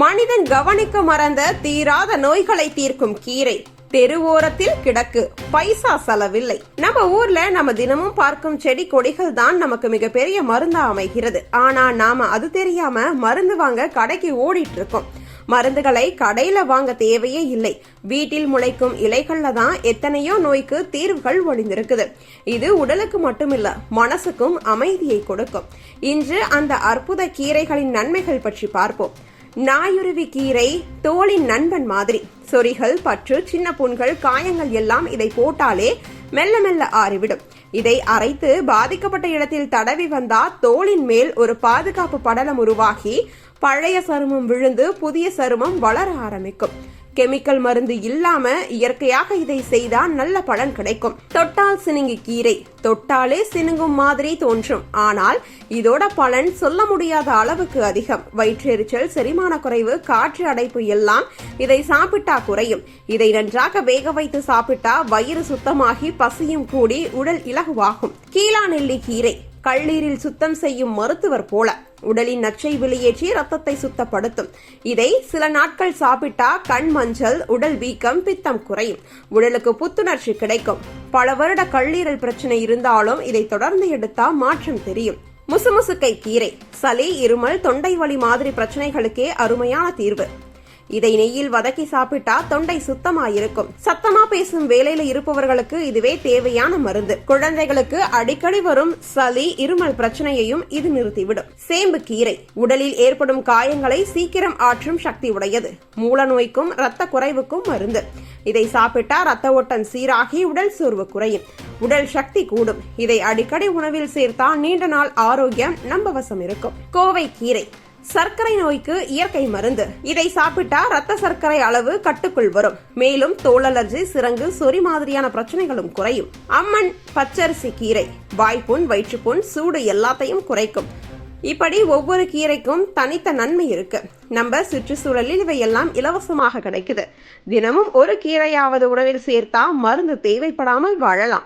மனிதன் கவனிக்க மறந்த தீராத நோய்களை தீர்க்கும் கீரை. தெருவோரத்தில் கிடக்கு. பைசா செலவில்லை. நம்ம ஊர்ல நம்ம தினமும் பார்க்கும் செடி கொடிகள் தான் நமக்கு மிகப்பெரிய மருந்தா அமைகிறது. ஆனா நாம அது தெரியாம மருந்து வாங்க கடைக்கு ஓடிட்டு இருக்கோம் மருந்துகளை கடையில வாங்க தேவையே இல்லை. வீட்டில் முளைக்கும் இலைகள்ல தான் எத்தனையோ நோய்க்கு தீர்வுகள் ஒளிந்திருக்குது. இது உடலுக்கு மட்டுமில்ல மனசுக்கும் அமைதியை கொடுக்கும். இன்று அந்த அற்புத கீரைகளின் நன்மைகள் பற்றி பார்ப்போம். நாயுருவி கீரை தோளின் நண்பன் மாதிரி. சொறிகள் பற்று சின்ன புண்கள் காயங்கள் எல்லாம் இதை போட்டாலே மெல்ல மெல்ல ஆறிவிடும். இதை அரைத்து பாதிக்கப்பட்ட இடத்தில் தடவி வந்தா தோளின் மேல் ஒரு பாதுகாப்பு படலம் உருவாகி பழைய சருமம் விழுந்து புதிய சருமம் வளர ஆரம்பிக்கும். கெமிக்கல் மருந்து இல்லாம இயற்கையாக இதை செய்தால் நல்ல பலன் கிடைக்கும். தொட்டால் சினுங்கு கீரை. தொட்டாலே சினுங்கும் மாதிரி தோன்றும். ஆனால் இதோட பலன் சொல்ல முடியாத அளவுக்கு அதிகம். வயிற்றெரிச்சல் செரிமான குறைவு காற்று அடைப்பு எல்லாம் இதை சாப்பிட்டா குறையும். இதை நன்றாக வேக வைத்து சாப்பிட்டா வயிறு சுத்தமாகி பசியும் கூடி உடல் இலகுவாகும். கீழா நெல்லி கீரை. கல்லீரில் சுத்தம் செய்யும் மருத்துவர் போல. உடலின் நச்சை வெளியேற்றி ரத்தத்தை சுத்தப்படுத்தும். இதை சில நாட்கள் சாப்பிட்டா கண் மஞ்சள் உடல் வீக்கம் பித்தம் குறையும். உடலுக்கு புத்துணர்ச்சி கிடைக்கும். பல வருட கல்லீரல் பிரச்சனை இருந்தாலும் இதை தொடர்ந்து எடுத்தா மாற்றம் தெரியும். முசுமுசுக்கை கீரை சளி இருமல் தொண்டை வலி மாதிரி பிரச்சனைகளுக்கே அருமையான தீர்வு. இதை நெய்யில் வதக்கி சாப்பிட்டா தொண்டை சுத்தமாயிருக்கும். சத்தமா பேசும் வேலையில இருப்பவர்களுக்கு இதுவே தேவையான மருந்து. குழந்தைகளுக்கு அடிக்கடி வரும் சளி இருமல் பிரச்சனையையும் இது நிறுத்திவிடும். சேம்பு கீரை. உடலில் ஏற்படும் காயங்களை சீக்கிரம் ஆற்றும் சக்தி உடையது. மூல நோய்க்கும் இரத்த குறைவுக்கும் மருந்து. இதை சாப்பிட்டா ரத்த ஓட்டம் சீராகி உடல் சோர்வு குறையும். உடல் சக்தி கூடும். இதை அடிக்கடி உணவில் சேர்த்தா நீண்ட நாள் ஆரோக்கியம் நம்ப வசம் இருக்கும். கோவை கீரை. சர்க்கரை நோய்க்கு இயற்கை மருந்து. இதை சாப்பிட்டா ரத்த சர்க்கரை அளவு கட்டுக்குள் வரும். மேலும் தோல் அலர்ஜி சிறங்கு சொறி மாதிரியான பிரச்சனைகளும் குறையும். அம்மன் பச்சரிசி கீரை வாய்ப்புண் வயிற்றுப்புண் சூடு எல்லாத்தையும் குறைக்கும். இப்படி ஒவ்வொரு கீரைக்கும் தனித்த நன்மை இருக்கு. நம்ம சுற்றுச்சூழலில் இவையெல்லாம் இலவசமாக கிடைக்குது. தினமும் ஒரு கீரையாவது உணவில் சேர்த்தா மருந்து தேவைப்படாமல் வாழலாம்.